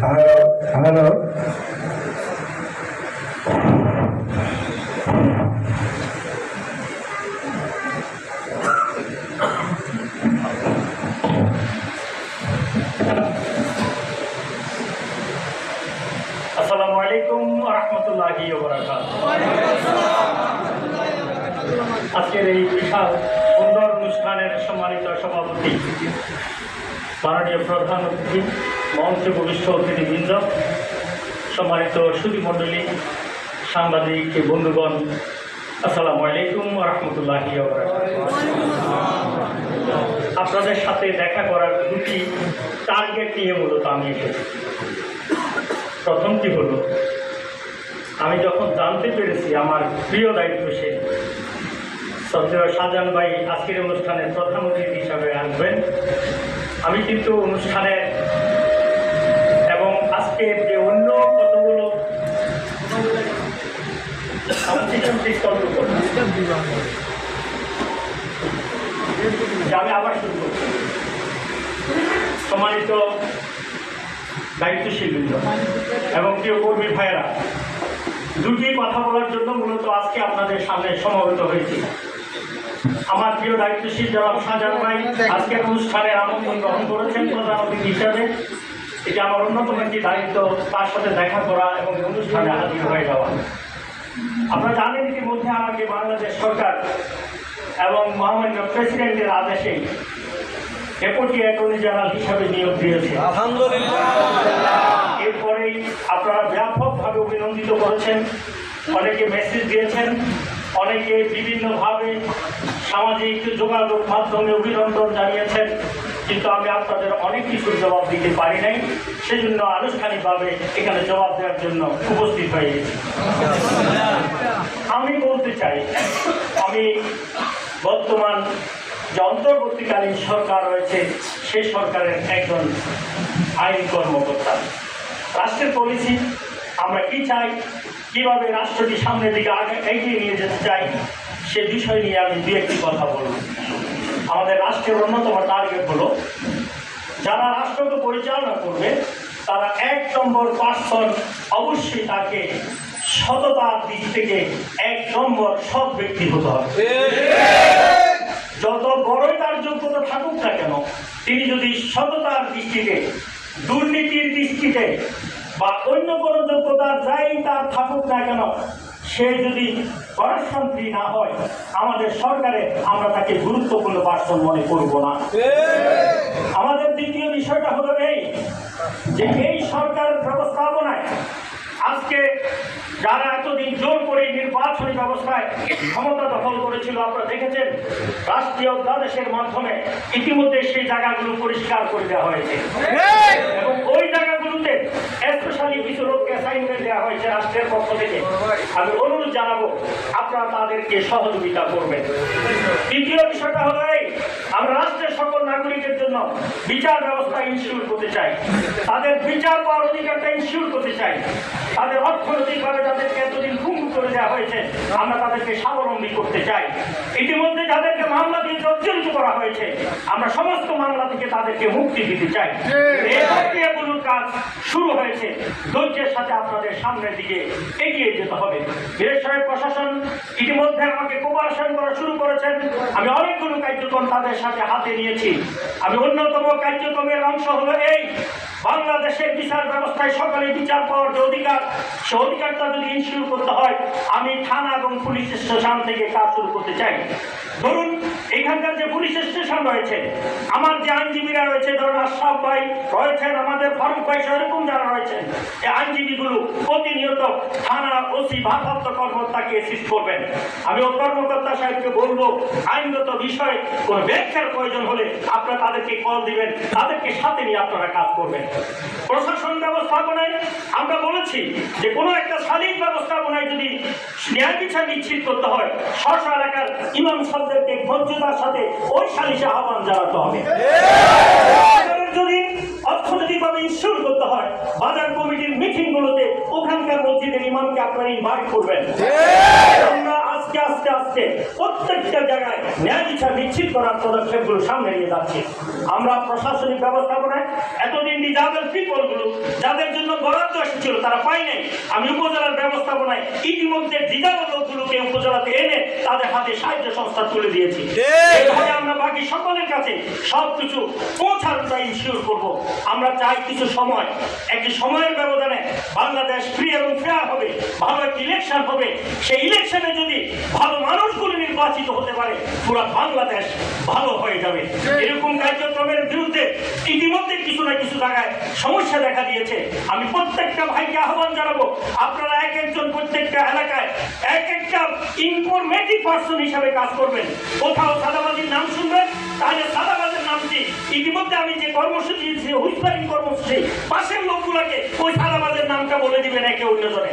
Hello hello আসসালামু আলাইকুম রহমতুল্লাহি আজকের এই বিশাল সুন্দর অনুষ্ঠানের সম্মানিত সভাপতি, মাননীয় প্রধান অতিথি মঞ্চ ভবিষ্য অতিথিবৃন্দ, সম্মানিত সুধীমণ্ডলী, সাংবাদিক বন্ধুগণ, আসসালামু আলাইকুম রহমতুল্লাহি আপনাদের সাথে দেখা করার দুটি টার্গেট নিয়ে মূলত আমি এসেছি। প্রথমটি হলো, আমি যখন জানতে পেরেছি আমার প্রিয় দায়িত্বশীল শ্রদ্ধেয় শাহজাহান ভাই আজকের অনুষ্ঠানের প্রধান অতিথি হিসাবে আসবেন। আমি কিন্তু অনুষ্ঠানের যে অন্য কতগুলো সম্মানিত দায়িত্বশীল এবং প্রিয় কর্মী ভাইয়েরা, দুটি কথা বলার জন্য মূলত আজকে আপনাদের সামনে সমবেত হয়েছি। আমার প্রিয় দায়িত্বশীল জনাব শাহজাহান ভাই আজকের অনুষ্ঠানের আমন্ত্রণ গ্রহণ করেছেন প্রধান অতিথি হিসাবে। এটি আমার অন্যতম একটি দায়িত্ব তার সাথে দেখা করা এবং অনুষ্ঠানে হাজির হয়ে যাওয়া। আপনারা জানেন ইতিমধ্যে আমাকে বাংলাদেশ সরকার এবং মহামান্য প্রেসিডেন্টের আদেশে ডেপুটি অ্যাটর্নি জেনারেল হিসাবে নিয়োগ দিয়েছে। এরপরেই আপনারা ব্যাপকভাবে অভিনন্দিত করেছেন অনেকে মেসেজ দিয়েছেন অনেকে বিভিন্নভাবে সামাজিক যোগাযোগ মাধ্যমে অভিনন্দন জানিয়েছেন। কিন্তু আমি আপনাদের অনেক কিছুর জবাব দিতে পারি নাই। সেজন্য আনুষ্ঠানিকভাবে এখানে জবাব দেওয়ার জন্য উপস্থিত হয়ে আমি বলতে চাই, আমি বর্তমান যে অন্তর্বর্তীকালীন সরকার রয়েছে সেই সরকারের একজন আইন কর্মকর্তা। রাষ্ট্রের পলিসি, আমরা কি চাই, কীভাবে রাষ্ট্রটি সামনের দিকে আগে এগিয়ে নিয়ে যেতে চাই, সে বিষয় নিয়ে আমি দু একটি কথা বলব। আমাদের রাষ্ট্রের অন্যতম টার্গেট হলো, যারা রাষ্ট্রকে পরিচালনা করবে, তারা এক নম্বর পার্সন অবশ্যই তাকে সততার দিক থেকে এক নম্বর সৎ ব্যক্তি হতে হবে। যত বড়ই তার যোগ্যতা থাকুক না কেন, তিনি যদি সততার দৃষ্টিতে, দুর্নীতির দৃষ্টিতে বা অন্য কোনো যোগ্যতা যাই তার থাকুক না কেন, সে যদি করাপশন না হয় আমাদের সরকারে আমরা তাকে গুরুত্বপূর্ণ পার্সন মনে করব না। আমাদের দ্বিতীয় বিষয়টা হলো এই যে এই সরকারের ব্যবস্থাপনায় আজকে যারা এতদিন জোর করে নির্বাচনী ব্যবস্থায় ক্ষমতা দখল করেছিল আপনারা দেখেছেন রাষ্ট্রীয় অধ্যাদেশের মাধ্যমে ইতিমধ্যে সেই জায়গাগুলো পরিষ্কার করে দেওয়া হয়েছে। এবং ওই জায়গাগুলোতে স্পেশালি কিছু লোককে দেওয়া হয়েছে রাষ্ট্রের পক্ষ থেকে। আমি অনুরোধ জানাব, আপনারা তাদেরকে সহযোগিতা করবেন। তৃতীয় বিষয়টা হলো আমরা রাষ্ট্রের সকল নাগরিকের জন্য বিচার ব্যবস্থা ইনস্যুর করতে চাই। তাদের বিচার পাওয়ার অধিকারটা ইনস্যুর করতে চাই। তাদের অর্থনৈতিকভাবে যাদেরকে এতদিন করে দেওয়া হয়েছে আমরা তাদেরকে স্বাবলম্বী করতে চাই। ইতিমধ্যে যাদেরকে মামলা দিয়ে জর্জরিত করা হয়েছে আমরা সমস্ত মামলা থেকে তাদেরকে মুক্তি দিতে চাই। এই প্রক্রিয়াগুলোর কাজ শুরু হয়েছে। ধৈর্যের সাথে আপনাদের সামনের দিকে এগিয়ে যেতে হবে। সাহেব প্রশাসন ইতিমধ্যে আমাকে কোপারেশন করা শুরু করেছেন। আমি অনেকগুলো কার্যক্রম তাদের সাথে হাতে নিয়েছি। আমি অন্যতম কার্যক্রমের অংশ হলো এই। বাংলাদেশের বিচার ব্যবস্থায় সকালে বিচার পাওয়ার যে অধিকার, সে অধিকারটা যদি ইনস্যুর করতে হয়, আমি থানা এবং পুলিশ স্টেশন থেকে কাজ শুরু করতে চাই। ধরুন, এখানকার যে পুলিশ স্টেশন রয়েছে, আমার যে আইনজীবীরা রয়েছে, ধরুন আশরাফ ভাই রয়েছেন, আমাদের ফারুক ভাই সেরকম যারা রয়েছেন, এই আইনজীবীগুলো প্রতিনিয়ত থানা ওসি ভারপ্রাপ্ত কর্মকর্তাকে অ্যাসিস্ট করবেন। আমি ও কর্মকর্তা সাহেবকে বলব, আইনগত বিষয়ে কোনো ব্যাখ্যার প্রয়োজন হলে আপনারা তাদেরকে কল দিবেন, তাদেরকে সাথে নিয়ে আপনারা কাজ করবেন। প্রশাসন ব্যবস্থাপনায় আমরা বলেছি যে কোনো একটা শালীন ব্যবস্থাপনায় যদি ন্যায় বিচার নিশ্চিত করতে হয় স্ব এলাকার ইমাম সাহেবদেরকে ধৈর্যতার সাথে ওই সালিশে আহ্বান জানাতে হবে। যদি অর্থনৈতিকভাবে ইনস্যুর করতে হয়, বাজার কমিটির মিটিংগুলোতে ওখানকার মসজিদের ইমামকে আপনারা ইনভাইট করবেন। আমরা আস্তে আস্তে আস্তে প্রত্যেকটা জায়গায় ন্যায় বিচার নিশ্চিত করার পদক্ষেপগুলো সামনে নিয়ে যাচ্ছে। আমরা প্রশাসনিক ব্যবস্থাপনায় এতদিন ডিজাবেল পিপলগুলো যাদের জন্য বরাদ্দ এসেছিল তারা পায় নাই। আমি উপজেলার ব্যবস্থাপনায় ইতিমধ্যে ডিজাবেল লোকগুলোকে উপজেলাতে এনে তাদের হাতে সাহায্য সংস্থা তুলে দিয়েছি। এভাবে আমরা বাকি সকলের কাছে সবকিছু পৌঁছানোটা ইনশিওর করব। আমরা চাই কিছু সময় একটি সময়ের ব্যবধানে বাংলাদেশ ফ্রি এবং ফেয়ার হবে ভালো একটি ইলেকশন হবে। সেই ইলেকশনে যদি ভালো মানুষগুলো নির্বাচিত হতে পারে পুরো বাংলাদেশ ভালো হয়ে যাবে। এরকম কার্যক্রমের বিরুদ্ধে ইতিমধ্যে কিছু না কিছু জায়গায় সমস্যা দেখা দিয়েছে। আমি প্রত্যেকটা ভাইকে আহ্বান জানাব আপনারা এক একজন প্রত্যেকটা এলাকায় এক একটা ইনফরমেটিভ পার্সন হিসাবে কাজ করবেন। কোথাও সাদাবাজির নাম শুনবেন তাহলে সাদাবাজের নামটি ইতিমধ্যে আমি যে কর্মসূচি দিয়েছি হুইসপারিং কর্মসূচি পাশের লোকগুলোকে ওই সাদাবাজের নামটা বলে দিবেন একে অন্যজনে।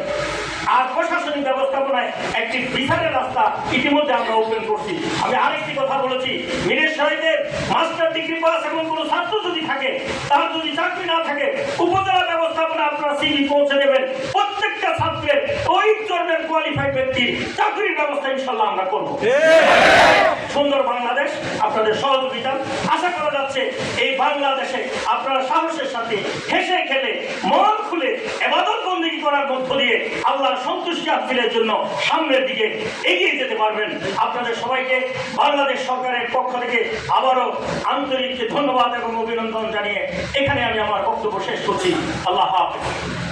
আর প্রশাসনিক ব্যবস্থাপনায় একটি বিচারের রাস্তা ইতিমধ্যে আমরা ওপেন করছি। আমি আরেকটি কথা বলেছি মিরের সাহেবের মাস্টার ডিগ্রি পাস এবং কোনো ছাত্র যদি থাকে, তার যদি চাকরি না থাকে, উপজেলা ব্যবস্থাপনা আপনারা সিভি পৌঁছে দেবেন। প্রত্যেকটা ছাত্রের ওই ধরনের কোয়ালিফাইড ব্যক্তির চাকরির ব্যবস্থা ইনশাল্লাহ আমরা করব। সুন্দর বাংলাদেশ, আপনাদের সহযোগিতা। আশা করা যাচ্ছে, এই বাংলাদেশে আপনারা সাহসের সাথে হেসে খেলে মন খুলে এবাদত বন্দী করার মধ্য দিয়ে আল্লাহর সন্তুষ্টি হাসিলের জন্য সামনের দিকে এগিয়ে যেতে পারবেন। আপনাদের সবাইকে বাংলাদেশ সরকারের পক্ষ থেকে আবারও আন্তরিক ধন্যবাদ এবং অভিনন্দন জানিয়ে এখানে আমি আমার বক্তব্য শেষ করছি। আল্লাহ হাফেজ।